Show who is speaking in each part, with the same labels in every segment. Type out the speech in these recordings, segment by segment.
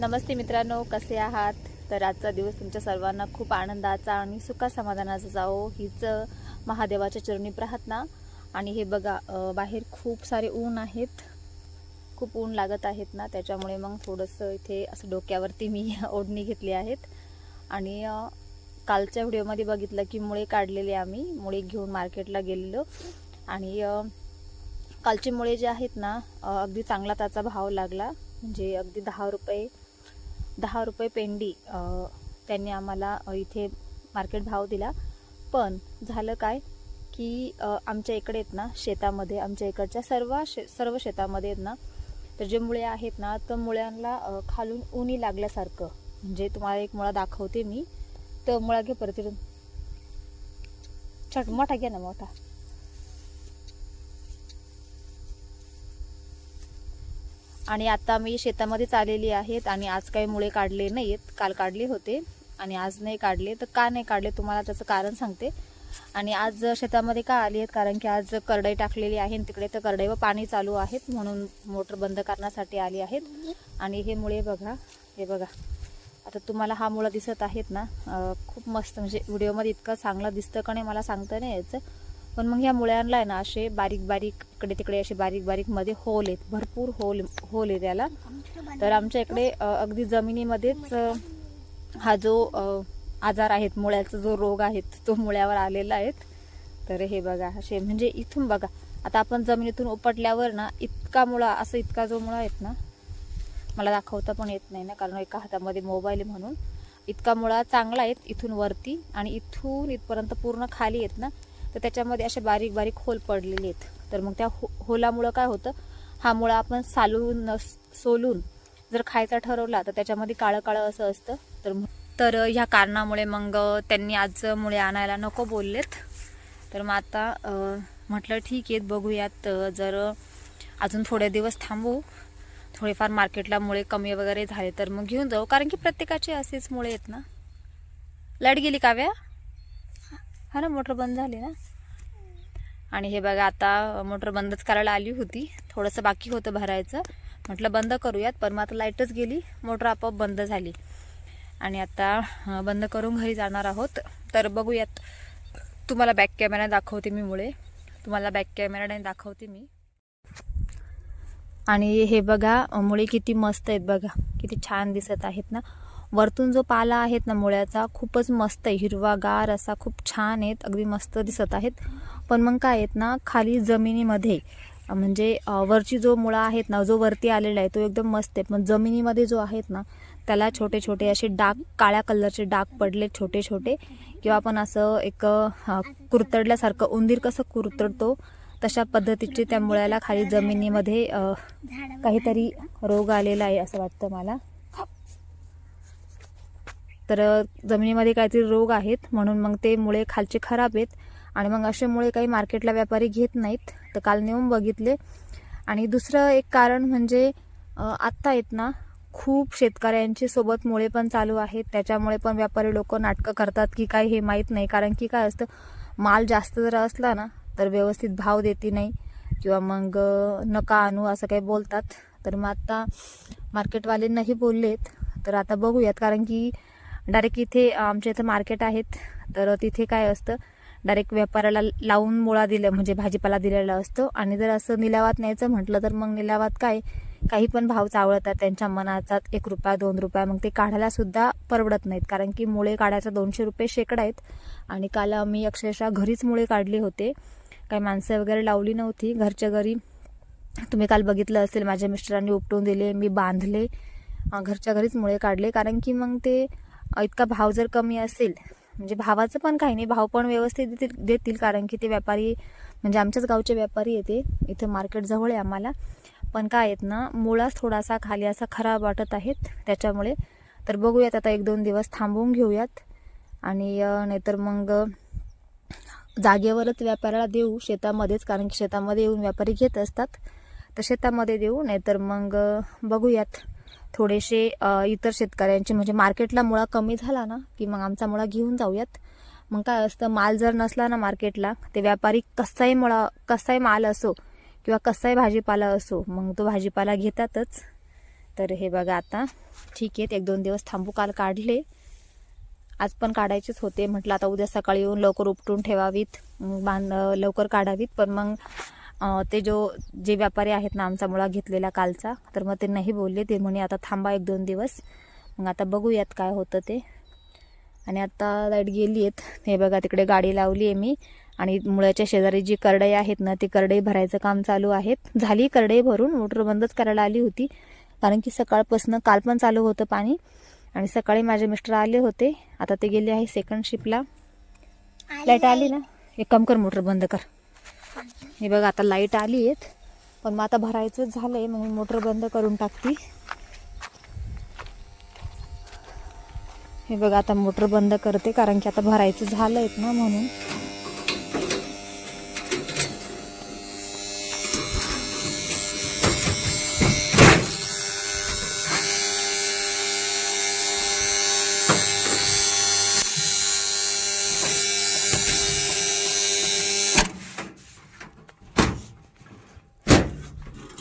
Speaker 1: नमस्ते मित्रांनो कसे आहात? तर आजचा दिवस तुमच्या सर्वांना खूप आनंदाचा आणि सुखा समाधानाचा जावो हीच महादेवाच्या चरणी प्रार्थना. आणि हे बघा बाहेर खूप सारे ऊन आहेत. खूप ऊन लागत आहेत ना त्याच्यामुळे मग थोडंसं इथे असं डोक्यावरती मी ओढणी घेतली आहेत. आणि कालच्या व्हिडिओमध्ये बघितलं की मुळे काढलेले आम्ही मुळे घेऊन मार्केटला गेलेलो. आणि कालचे मुळे जे आहेत ना अगदी चांगला त्याचा भाव लागला. म्हणजे अगदी दहा रुपये दहा रुपये पेंडी त्यांनी आम्हाला इथे मार्केट भाव दिला. पण झालं काय की आमच्या इकडे आहेत ना शेतामध्ये आमच्या इकडच्या सर्व शे सर्व शेतामध्ये आहेत ना तर जे मुळे आहेत ना तर मुळ्यांना खालून उनी लागल्यासारखं. म्हणजे तुम्हाला एक मुळा दाखवते मी. तर मुळा घे परत इथून. छट मोठा घ्या ना मोठा. आणि आता मी शेतामध्येच आलेली आहेत आणि आज काही मुळे काढले नाहीत काल काढले होते आणि आज नाही काढले. तर का नाही काढले तुम्हाला त्याचं कारण सांगते. आणि आज शेतामध्ये का आली आहेत? कारण की आज करडई टाकलेली आहे तिकडे तर करडईवर पाणी चालू आहेत म्हणून मोटर बंद करण्यासाठी आली आहेत. आणि हे मुळे बघा हे बघा. आता तुम्हाला हा मुळा दिसत आहेत ना. खूप मस्त म्हणजे व्हिडिओमध्ये इतकं चांगलं दिसतं का नाही मला सांगता नाही यायचं. पण मग ह्या मुळ्यांना आहे ना असे बारीक बारीक इकडे तिकडे असे बारीक बारीकमध्ये होल आहेत. भरपूर होल होल आहे त्याला तर आमच्या इकडे अगदी जमिनीमध्येच हा जो आजार आहेत मुळ्याचा जो रोग आहे तो मुळ्यावर आलेला आहे. तर हे बघा असे म्हणजे इथून बघा आता आपण जमिनीतून उपटल्यावर ना इतका मुळा असं इतका जो मुळा आहेत ना मला दाखवता पण येत नाही ना कारण एका हातामध्ये मोबाईल म्हणून. इतका मुळा चांगला आहेत इथून वरती आणि इथून इथपर्यंत पूर्ण खाली आहेत ना तर त्याच्यामध्ये असे बारीक बारीक होल पडलेले आहेत. तर मग त्या हो होलामुळं काय होतं? हा मुळा आपण सालून सोलून जर खायचा ठरवला तर त्याच्यामध्ये काळं काळं असं असतं. तर तर ह्या कारणामुळे मग त्यांनी आज मुळे आणायला नको बोललेत. तर मग आता म्हटलं ठीक आहेत बघूयात जर अजून थोडे दिवस थांबू थोडेफार मार्केटला मुळे कमी वगैरे झाले तर मग घेऊन जाऊ. कारण की प्रत्येकाचे असेच मुळे आहेत ना. लाइट गेली काव्या? हा ना मोटर बंद झाली ना? आणि हे बघा आता मोटर बंदच करायला आली होती. थोडंसं बाकी होतं भरायचं. म्हटलं बंद करूयात. पण मग आता लाईटच गेली. मोटर आपोआप बंद झाली. आणि आता बंद करून घरी जाणार आहोत. तर बघूयात. तुम्हाला बॅक कॅमेरा दाखवते मी मुळे. तुम्हाला बॅक कॅमेराने दाखवते मी. आणि हे बघा मुळे किती मस्त आहेत बघा. किती छान दिसत आहेत ना. वरतून जो पाला आहेत ना मुळ्याचा खूपच मस्त आहे. हिरवागार असा खूप छान आहेत. अगदी मस्त दिसत आहेत. पण मग काय आहेत ना खाली जमिनीमध्ये म्हणजे वरची जो मुळा आहेत ना जो वरती आलेला आहे तो एकदम मस्त आहे. पण जमिनीमध्ये जो आहेत ना त्याला छोटे छोटे असे डाग काळ्या कलरचे डाग पडले छोटे छोटे. किंवा आपण असं एक कुरतडल्यासारखं उंदीर कसं कुरतडतो तशा पद्धतीचे त्या मुळ्याला खाली जमिनीमध्ये काहीतरी रोग आलेला आहे असं वाटतं मला. तर जमिनीमध्ये काहीतरी रोग आहेत म्हणून मग ते मुळे खालचे खराब आहेत. आणि मग अशामुळे काही मार्केटला व्यापारी घेत नाहीत. तर काल नेऊन बघितले. आणि दुसरं एक कारण म्हणजे आत्ता आहेत ना खूप शेतकऱ्यांची सोबत मुळे पण चालू आहेत. त्याच्यामुळे पण व्यापारी लोक नाटकं करतात की काय हे माहीत नाही. कारण की काय असतं माल जास्त जर असला ना तर व्यवस्थित भाव देते नाही. किंवा मग नका आणू असं काही बोलतात. तर मग आत्ता मार्केटवाल्यांनाही बोललेत. तर आता बघूयात. कारण की डायरेक्ट इथे आमच्या इथं मार्केट आहेत. तर तिथे काय असतं डायरेक्ट व्यापाऱ्याला लावून मुळा दिलं म्हणजे भाजीपाला दिलेला असतो. आणि जर असं निलावात न्यायचं म्हटलं तर मग निलावात काय? काही पण भाव चावळतात त्यांच्या मनाचा एक रुपया दोन रुपया मग ते काढायला सुद्धा परवडत नाहीत. कारण की मुळे काढायचा दोनशे रुपये शेकडा आहेत. आणि काल आम्ही अक्षरशः घरीच मुळे काढले होते. काही माणसं वगैरे लावली नव्हती. घरच्या घरी तुम्ही काल बघितलं असेल माझ्या मिस्टरांनी उपटून दिले मी बांधले. घरच्या घरीच मुळे काढले. कारण की मग ते इतका भाव जर कमी असेल म्हणजे भावाचं पण काही नाही. भाव पण व्यवस्थित देतील देतील कारण की ते व्यापारी म्हणजे आमच्याच गावचे व्यापारी येते इथं मार्केट जवळ आहे आम्हाला. पण काय आहेत ना मुळाच थोडासा खाली असा खराब वाटत आहेत त्याच्यामुळे तर बघूयात आता एक दोन दिवस थांबवून घेऊयात. आणि नाहीतर मग जागेवरच व्यापाऱ्याला देऊ शेतामध्येच. कारण की शेतामध्ये येऊन व्यापारी घेत असतात. तर शेतामध्ये देऊ. नाहीतर मग बघूयात. थोडेसे इतर शेतकऱ्यांचे म्हणजे मार्केटला मुळा कमी झाला ना की मग आमचा मुळा घेऊन जाऊयात. मग काय असतं माल जर नसला ना मार्केटला ते व्यापारी कसाही मुळा कसाही माल असो किंवा कसाही भाजीपाला असो मग तो भाजीपाला घेतातच. तर हे बघा आता ठीक आहे एक दोन दिवस थांबू काल काढले. आज पण काढायचेच होते म्हटलं आता उद्या सकाळी येऊन लवकर उपटून ठेवावीत मग बांध लवकर काढावीत पण मग ते जो जे व्यापारी आहेत ना आमचा मुळा घेतलेला कालचा तर मग ते नाही बोलले. ते म्हणे आता थांबा एक दोन दिवस. मग आता बघूयात काय होतं ते. आणि आता लाइट गेली आहेत. हे बघा तिकडे गाडी लावली आहे मी. आणि मुळ्याच्या शेजारी जी करडई आहेत ना ती करडई भरायचं काम चालू आहेत. झाली करडई भरून मोटर बंदच करायला आली होती. कारण की सकाळपासून काल पण चालू होतं पाणी. आणि सकाळी माझे मिस्टर आले होते. आता ते गेले आहे सेकंड शिपला लाइट आली ना? एक काम कर मोटर बंद कर. हे बघा आता लाइट आली आहेत. पण मग आता भरायचं झालंय मग मी मोटर बंद करून टाकते. हे बघा आता मोटर बंद करते कारण की आता भरायचं झालंय ना म्हणून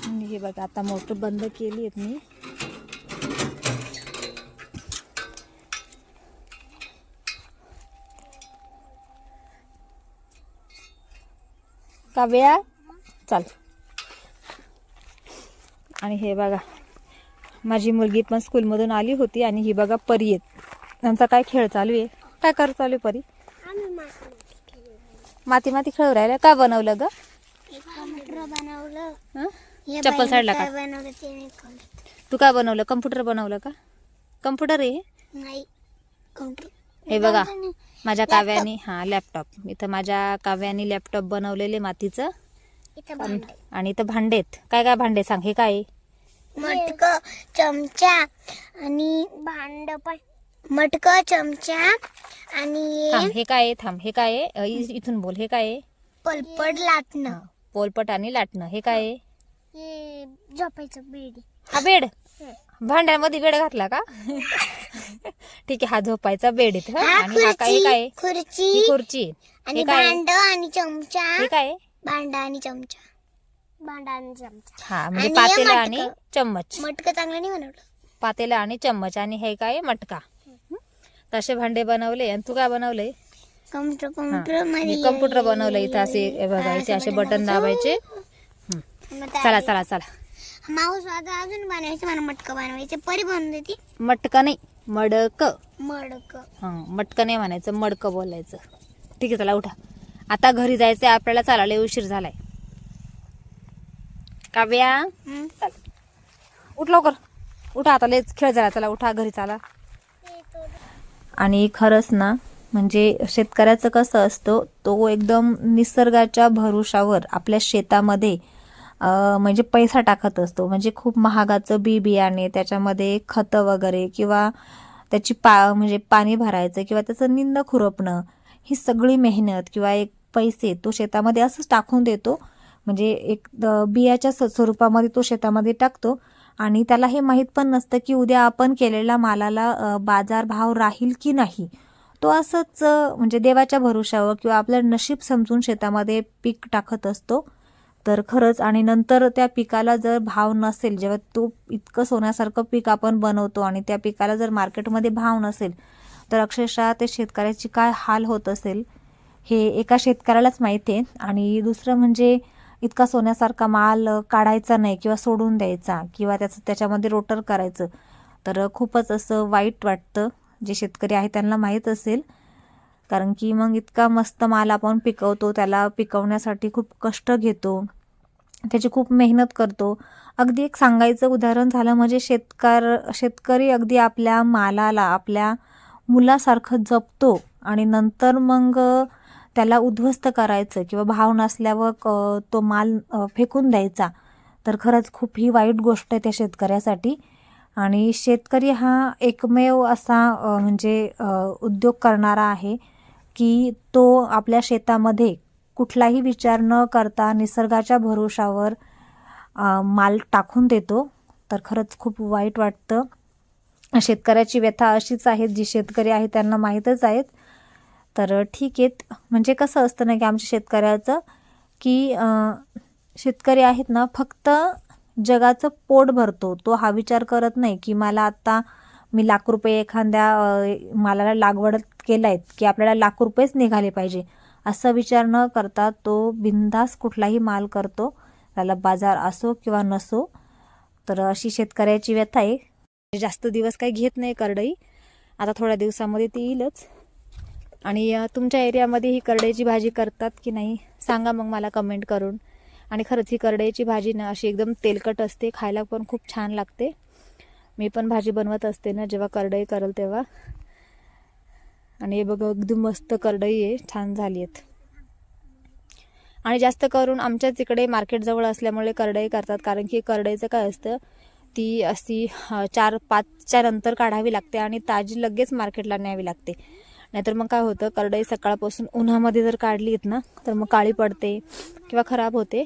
Speaker 1: आणि हे बघा आता मोटर बंद केली आहेत मी. काव्या चाल. आणि हे बघा माझी मुलगी पण स्कूलमधून आली होती आणि ही बघा परी आहेत. त्यांचा काय खेळ चालू आहे? काय कर चालू आहे परी? माती माती खेळू राहिल्या? काय बनवलं ग?
Speaker 2: बनवलं.
Speaker 1: चप्पल काढ.
Speaker 2: बनवलं ते नाही कळलं.
Speaker 1: तू काय बनवलं कम्प्युटर बनवलं का कम्प्युटर आहे हे?
Speaker 2: नाही कम्प्युटर
Speaker 1: हे बघा माझ्या काव्याने हा लॅपटॉप इथं माझ्या काव्याने लॅपटॉप बनवलेले मातीचं
Speaker 2: इथं
Speaker 1: आणि
Speaker 2: भांडे
Speaker 1: आणि इथं भांडेत काय काय भांडे सांग हे काय आहे?
Speaker 2: मटक चमचा आणि भांड पण मटक चमचा आणि
Speaker 1: थांब हे काय आहे? थांब हे काय आहे? अ, इ- इथून बोल हे काय आहे?
Speaker 2: पलपड लाटणं
Speaker 1: हा, पोलपट आणि लाटणं हे काय आहे?
Speaker 2: हे झोपायचं बेड
Speaker 1: हा बेड? भांड्यामध्ये बेड घातला का? ठीक आहे हा झोपायचा बेड इथं.
Speaker 2: हा
Speaker 1: आणि हा काय काय? आहे?
Speaker 2: खुर्ची.
Speaker 1: ही
Speaker 2: खुर्ची. आणि
Speaker 1: हे काय? आहे?
Speaker 2: भांड आणि चमचा.
Speaker 1: हे काय? आहे?
Speaker 2: भांड आणि चमचा. भांड आणि चमचा.
Speaker 1: हा म्हणजे
Speaker 2: आणि हे
Speaker 1: पातेला
Speaker 2: मटकं.
Speaker 1: आणि चम्मच.
Speaker 2: मटक चांगलं नाही बनवलं?
Speaker 1: पातेला आणि चम्मच आणि हे काय? मटका? तसे भांडे बनवले. आणि तू काय बनवलंय?
Speaker 2: कम्प्युटर.
Speaker 1: कम्प्युटरमध्ये.
Speaker 2: कम्प्युटर
Speaker 1: बनवलं इथं असे हे बघा इथे असे बटन दाबायचे. चला चला चला.
Speaker 2: माऊस आता अजून बनवायचं मला मटक बनवायचं. परी बनवून देते.
Speaker 1: मटका नाही मडक.
Speaker 2: मडक.
Speaker 1: हा मटक नाही म्हणायचं मडक बोलायचं. ठीक आहे चला उठा. आता घरी जायचंय आपल्याला चालायला उशीर झालाय. काव्या?
Speaker 2: हं?
Speaker 1: चल. उठ लवकर. उठा आता लेच खेळ झाला. चला उठा घरी चाला. आणि खरंच ना म्हणजे शेतकऱ्याचं कसं असतं तो एकदम निसर्गाच्या भरोशावर आपल्या शेतामध्ये म्हणजे पैसा टाकत असतो. म्हणजे खूप महागाचं बी बियाणे त्याच्यामध्ये खतं वगैरे किंवा त्याची पा म्हणजे पाणी भरायचं किंवा त्याचं निंद खुरपणं ही सगळी मेहनत किंवा एक पैसे तो शेतामध्ये असंच टाकून देतो. म्हणजे एक बियाच्या स- स्वरूपामध्ये तो शेतामध्ये टाकतो. आणि त्याला हे माहीत पण नसतं की उद्या आपण केलेल्या मालाला बाजार बाजारभाव राहील की नाही. तो असंच म्हणजे देवाच्या भरोशावर किंवा आपलं नशीब समजून शेतामध्ये पीक टाकत असतो. तर खरंच आणि नंतर त्या पिकाला जर भाव नसेल जेव्हा तो इतकं सोन्यासारखं पीक आपण बनवतो आणि त्या पिकाला जर मार्केटमध्ये भाव नसेल तर अक्षरशः ते शेतकऱ्याची काय हाल होत असेल हे एका शेतकऱ्यालाच माहिती आहे. आणि दुसरं म्हणजे इतका सोन्यासारखा माल काढायचा नाही किंवा सोडून द्यायचा किंवा त्याचं त्याच्यामध्ये रोटर करायचं तर खूपच असं वाईट वाटतं. जे शेतकरी आहे त्यांना माहीत असेल. कारण की मग इतका मस्त माल आपण पिकवतो त्याला पिकवण्यासाठी खूप कष्ट घेतो. त्याची खूप मेहनत करतो. अगदी एक सांगायचं उदाहरण झालं म्हणजे शेतकार शेतकरी अगदी आपल्या मालाला आपल्या मुलासारखं जपतो आणि नंतर मग त्याला उद्ध्वस्त करायचं किंवा भाव नसल्यावर क- तो माल फेकून द्यायचा. तर खरंच खूप ही वाईट गोष्ट आहे त्या शेतकऱ्यासाठी. आणि शेतकरी हा एकमेव असा म्हणजे उद्योग करणारा आहे की तो आपल्या शेतामध्ये कुठलाही विचार न करता निसर्गाच्या भरोशावर माल टाकून देतो. तर खरंच खूप वाईट वाटतं. शेतकऱ्याची व्यथा अशीच आहे जी शेतकरी आहे त्यांना माहीतच आहेत. तर ठीक आहेत म्हणजे कसं असतं ना की आमच्या शेतकऱ्याचं की शेतकरी आहेत ना फक्त जगाचं पोट भरतो. तो हा विचार करत नाही की मला आत्ता मी लाख रुपये एखाद्या मालाला लागवड केला आहेत की आपल्याला लाख रुपयेच निघाले पाहिजे. असा विचार न करता तो बिंदास कुठलाही माल करतो त्याला बाजार असो किंवा नसो तर अशी शेतकऱ्याची व्यथा आहे. जास्त दिवस काही घेत नाही करडई. आता थोड्या दिवसामध्ये ती येईलच. आणि तुमच्या एरियामध्ये ही करडईची भाजी करतात की नाही सांगा मग मला कमेंट करून. आणि खरंच ही करडईची भाजी ना अशी एकदम तेलकट असते खायला पण खूप छान लागते. मी पण भाजी बनवत असते ना जेव्हा करडई करल तेव्हा. आणि हे बघा अगदी मस्त करडई आहे. छान झाली आहेत. आणि जास्त करून आमच्याच इकडे मार्केटजवळ असल्यामुळे करडई करतात. कारण की करडईचं काय असतं ती अशी चार पाचच्या नंतर काढावी लागते आणि ताजी लगेच मार्केटला न्यावी लागते. नाहीतर मग काय होतं करडई सकाळपासून उन्हामध्ये जर काढलीत ना तर मग काळी पडते किंवा खराब होते.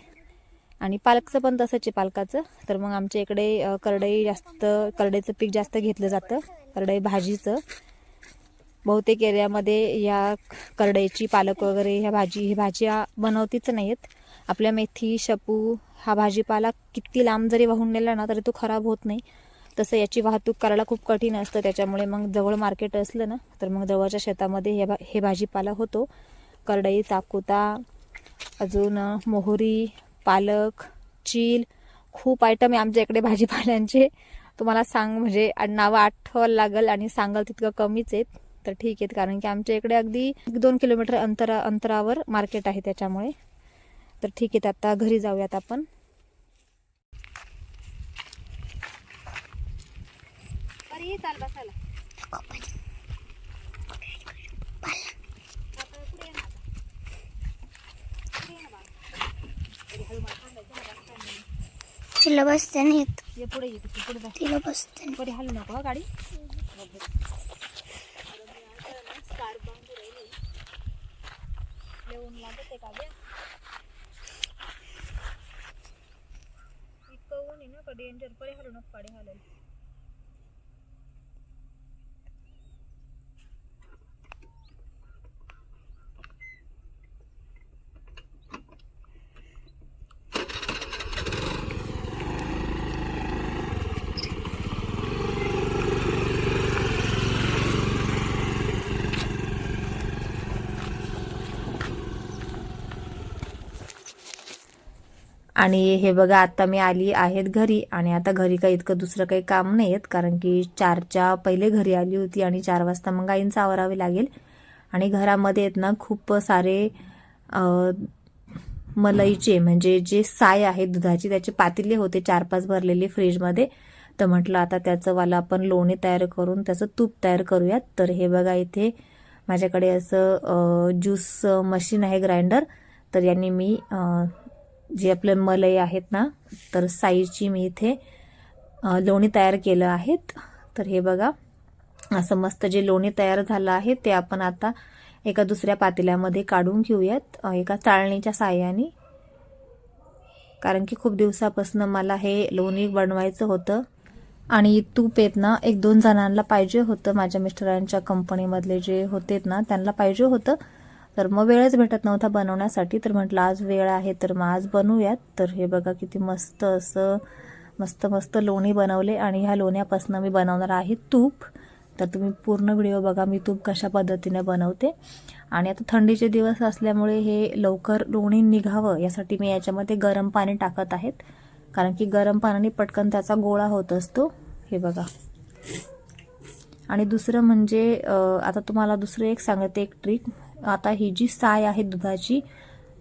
Speaker 1: आणि पालकचं पण तसंच आहे पालकाचं. तर मग आमच्या इकडे करडई जास्त करडईचं पीक जास्त घेतलं जातं. करडई भाजीचं. बहुतेक एरियामध्ये या करडईची पालक वगैरे ह्या भाजी ही भाज्या बनवतीच नाहीत. आपल्या मेथी शपू हा भाजीपाला किती लांब जरी वाहून नेला ना तरी तो खराब होत नाही. तसं याची वाहतूक करायला खूप कठीण असतं त्याच्यामुळे मग जवळ मार्केट असलं ना तर मग जवळच्या शेतामध्ये हे भा हे भाजीपाला होतो. करडई चाकुता अजून मोहरी पालक चील खूप आयटम आहे आमच्या इकडे भाजीपाल्यांचे. तुम्हाला सांग म्हणजे नावं आठवायला लागेल आणि सांगाल तितकं कमीच आहेत. तर ठीक आहेत कारण की आमच्या इकडे अगदी एक दोन किलोमीटर अंतरा अंतरावर मार्केट आहे त्याच्यामुळे. तर ठीक आहे आता घरी जाऊयात आपण.
Speaker 2: तिला बसते नाही
Speaker 1: पुढे पुढे
Speaker 2: बसते नाही.
Speaker 1: पुढे हलू नको इतकं ऊन आहे ना का डेंजर पडे हलू नको गाडी आणि हे बघा आता मी आली आहेत घरी आणि आता घरी काही इतकं दुसरं काही काम नाही आहेत कारण की चारच्या पहिले घरी आली होती आणि चार वाजता मग आईंचं आवरावे लागेल. आणि घरामध्ये आहेत ना खूप सारे मलईचे म्हणजे जे साय आहे दुधाची त्याचे पातिले होते चार पाच भरलेले फ्रीजमध्ये. तर म्हटलं आता त्याचं वाला आपण लोणी तयार करून त्याचं तूप तयार करूयात. तर हे बघा इथे माझ्याकडे असं ज्यूस मशीन आहे ग्राइंडर. तर यांनी मी जे आपले मलई आहेत ना तर साईजची मी इथे लोणी तयार केलं आहेत. तर हे बघा असं मस्त जे लोणी तयार झालं आहे ते आपण आता एका दुसऱ्या पातेल्यामध्ये काढून घेऊयात एका चाळणीच्या साह्याने. कारण की खूप दिवसापासून मला हे लोणी बनवायचं होतं. आणि तूप येत ना एक दोन जणांना पाहिजे होतं. माझ्या मिस्टरांच्या कंपनीमधले जे होते ना त्यांना पाहिजे होतं. तर मग वेळच भेटत नव्हता बनवण्यासाठी. तर म्हटलं आज वेळ आहे तर मग आज बनवूयात. तर हे बघा किती मस्त असं मस्त मस्त लोणी बनवले. आणि ह्या लोण्यापासून मी बनवणार आहे तूप. तर तुम्ही पूर्ण व्हिडिओ बघा मी तूप कशा पद्धतीने बनवते. आणि आता थंडीचे दिवस असल्यामुळे हे लवकर लोणी निघावं यासाठी मी याच्यामध्ये गरम पाणी टाकत आहेत. कारण की गरम पाण्याने पटकन त्याचा गोळा होत असतो. हे बघा. आणि दुसरं म्हणजे आता तुम्हाला दुसरं एक सांगते एक ट्रिक. आता ही जी साय आहे दुधाची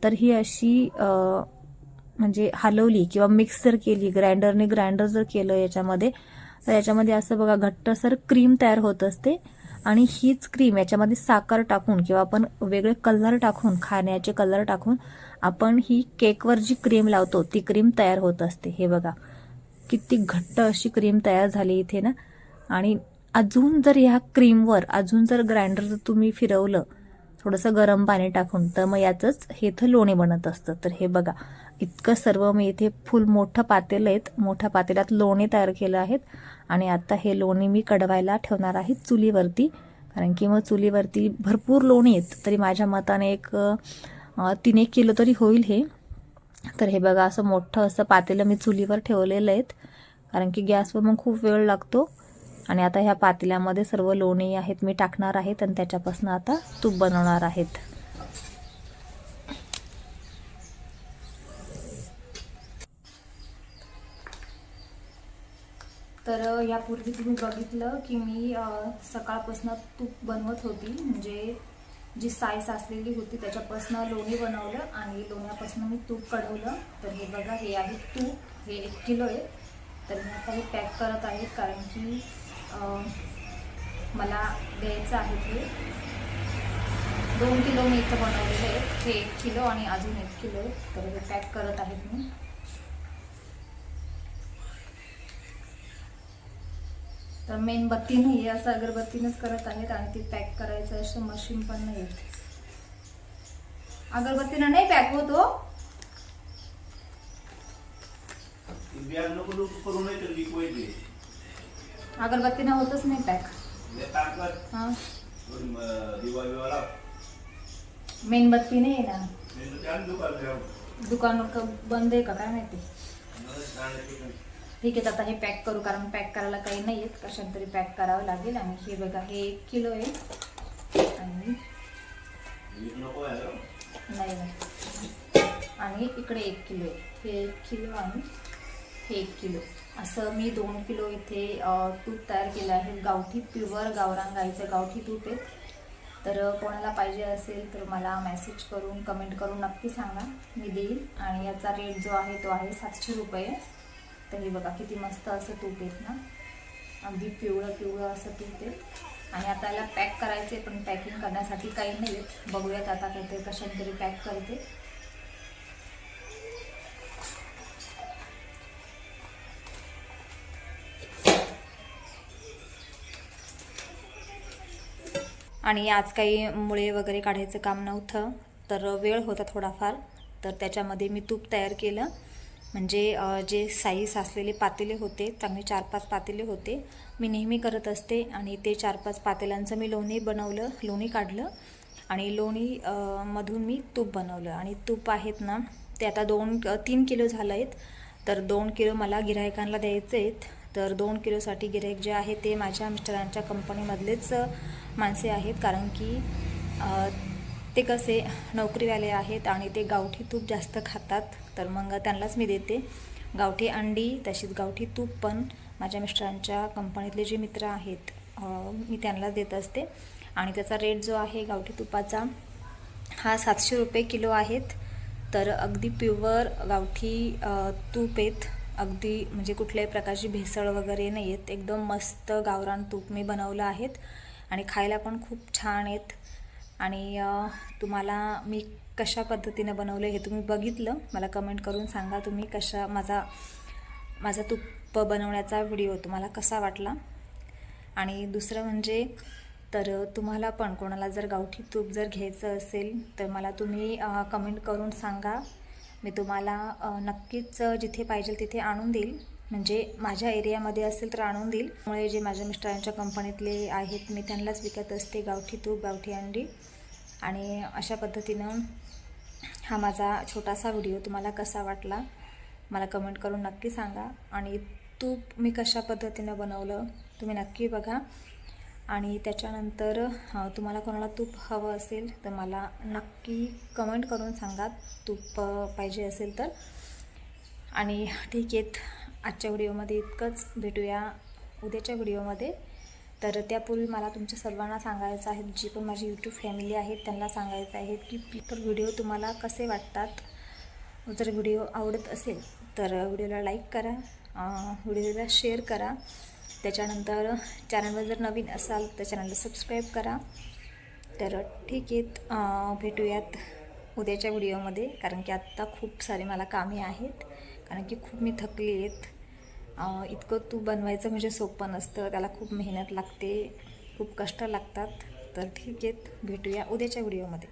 Speaker 1: तर ही अशी म्हणजे हलवली किंवा मिक्सर केली ग्राइंडरने ग्राइंडर जर केलं याच्यामध्ये तर याच्यामध्ये असं बघा घट्टसर क्रीम तयार होत असते. आणि हीच क्रीम याच्यामध्ये साखर टाकून किंवा आपण वेगळे कलर टाकून खाण्याचे कलर टाकून आपण ही केकवर जी क्रीम लावतो ती क्रीम तयार होत असते. हे बघा किती घट्ट अशी क्रीम तयार झाली इथे ना. आणि अजून जर ह्या क्रीमवर अजून जर ग्राइंडर जर तुम्ही फिरवलं थोडंसं गरम पाणी टाकून तर मग याचंच हे इथं लोणी बनत असतं. तर हे बघा इतकं सर्व मी इथे फुल मोठं पातेलं आहेत. मोठ्या पातेल्यात लोणी तयार केलं आहेत. आणि आता हे लोणी मी कडवायला ठेवणार आहे चुलीवरती. कारण की मग चुलीवरती भरपूर लोणी आहेत. तरी माझ्या मताने एक तीन एक किलो तरी होईल हे. तर हे बघा असं मोठं असं पातेलं मी चुलीवर ठेवलेलं आहेत. कारण की गॅसवर मग खूप वेळ लागतो. आणि आता ह्या पातेल्यामध्ये सर्व लोणी आहेत मी टाकणार आहेत आणि त्याच्यापासून आता तूप बनवणार आहेत. तर यापूर्वी तुम्ही बघितलं की मी सकाळपासून तूप बनवत होती. म्हणजे जी साय साचलेली होती त्याच्यापासून लोणी बनवलं आणि लोण्यापासून मी तूप कढवलं. तर हे बघा हे आहे तूप. हे एक किलो आहे. तर मी आता हे पॅक करत आहे कारण की मला द्यायचं आहे ते. दोन किलो मी इथं बनवलेले आहेत हे एक किलो आणि अजून एक किलो. तर हे पॅक करत आहेत मी. तर मेणबत्ती नाही आहे असं अगरबत्तीनंच करत आहेत आणि ती पॅक करायचं असं मशीन पण नाही अगरबत्तीनं नाही पॅक होतो
Speaker 3: हो. करू
Speaker 1: अगरबत्तीनं होतच नाही पॅक.
Speaker 3: हे
Speaker 1: हा. मेणबत्ती नाही ना?
Speaker 3: दुकान
Speaker 1: बंद आहे का काय माहिती. ठीक आहे आता हे पॅक करू कारण पॅक करायला काही नाही आहेत. कशात तरी पॅक करावं लागेल. आणि हे बघा हे एक किलो आहे. आणि
Speaker 3: ना.
Speaker 1: नाही नाही. आणि इकडे एक किलो आहे. हे एक किलो आणि हे एक किलो. असं मी दोन किलो इथे तूप तयार केलं आहे. गावठी प्युअर गावरान गाईचं गावठी तूप आहे. तर कोणाला पाहिजे असेल तर मला मेसेज करून कमेंट करून नक्की सांगा. मी देईल. आणि याचा रेट जो आहे तो आहे सातशे रुपये. तर हे बघा किती मस्त असं तूप आहेत ना. अगदी पिवळं पिवळं असं तूप आहे. आणि आता याला पॅक करायचे पण पॅकिंग करण्यासाठी काही नाही आहेत बघूयात आता काहीतरी कशात तरी पॅक करते. आणि आज काही मुळे वगैरे काढायचं काम नव्हतं तर वेळ होता थोडाफार. तर त्याच्यामध्ये मी तूप तयार केलं. म्हणजे जे साई साचलेले पातेले होते चांगले चार पाच पातेले होते मी नेहमी करत असते आणि ते चार पाच पातेल्यांचं मी लोणी बनवलं लोणी काढलं आणि लोणी मधून मी तूप बनवलं. आणि तूप आहेत ना ते आता दोन तीन किलो झालं आहेत तर दोन किलो मला गिरायकांना द्यायचे आहेत तर दोन किलोसाठी गिराईक जे आहे ते माझ्या मिस्टरांच्या कंपनीमधलेच माणसे आहेत. कारण की ते कसे नोकरीवाले आहेत आणि ते गावठी तूप जास्त खातात तर मग त्यांनाच मी देते. गावठी अंडी तशीच गावठी तूप पण माझ्या मिस्टरांच्या कंपनीतले जे मित्र आहेत मी त्यांनाच देत असते. आणि त्याचा रेट जो आहे गावठी तुपाचा हा सातशे रुपये किलो आहेत. तर अगदी प्युअर गावठी तूप आहेत. अगदी म्हणजे कुठल्याही प्रकारची भेसळ वगैरे नाही आहेत एकदम मस्त गावरान तूप मी बनवलं आहेत आणि खायला पण खूप छान आहेत. आणि तुम्हाला मी कशा पद्धतीनं बनवलं हे तुम्ही बघितलं. मला कमेंट करून सांगा तुम्ही कशा माझा माझा तूप बनवण्याचा व्हिडिओ तुम्हाला कसा वाटला. आणि दुसरं म्हणजे तर तुम्हाला पण कोणाला जर गावठी तूप जर घ्यायचं असेल तर मला तुम्ही कमेंट करून सांगा. मी तुम्हाला नक्कीच जिथे पाहिजे तिथे आणून देईल. म्हणजे माझ्या एरियामध्ये असेल तर आणून देईल. त्यामुळे जे माझ्या मिस्टरांच्या कंपनीतले आहेत मी त्यांनाच विकत असते. गावठी तूप गावठी अंडी. आणि अशा पद्धतीनं हा माझा छोटासा व्हिडिओ तुम्हाला कसा वाटला मला कमेंट करून नक्की सांगा. आणि तूप मी कशा पद्धतीनं बनवलं तुम्ही नक्की बघा. आणि त्याच्यानंतर तुम्हाला कोणाला तूप हवं असेल तर मला नक्की कमेंट करून सांगा. तूप पाहिजे असेल तर. आणि ठीक आहेत आजच्या व्हिडिओमध्ये इतकंच. भेटूया उद्याच्या व्हिडिओमध्ये. तर त्यापूर्वी मला तुमच्या सर्वांना सांगायचं आहे जी पण माझी यूट्यूब फॅमिली आहेत त्यांना सांगायचं आहे की तर व्हिडिओ तुम्हाला कसे वाटतात? जर व्हिडिओ आवडत असेल तर व्हिडिओला लाईक करा. व्हिडिओला शेअर करा. त्याच्यानंतर चॅनलवर जर नवीन असाल तर चॅनलला सबस्क्राईब करा. तर ठीक आहेत भेटूयात उद्याच्या व्हिडिओमध्ये कारण की आत्ता खूप सारे मला कामे आहेत कारण की खूप मी थकली आहेत. इतकं तू बनवायचं म्हणजे सोपं नसतं त्याला खूप मेहनत लागते खूप कष्ट लागतात. तर ठीक आहेत भेटूया उद्याच्या व्हिडिओमध्ये.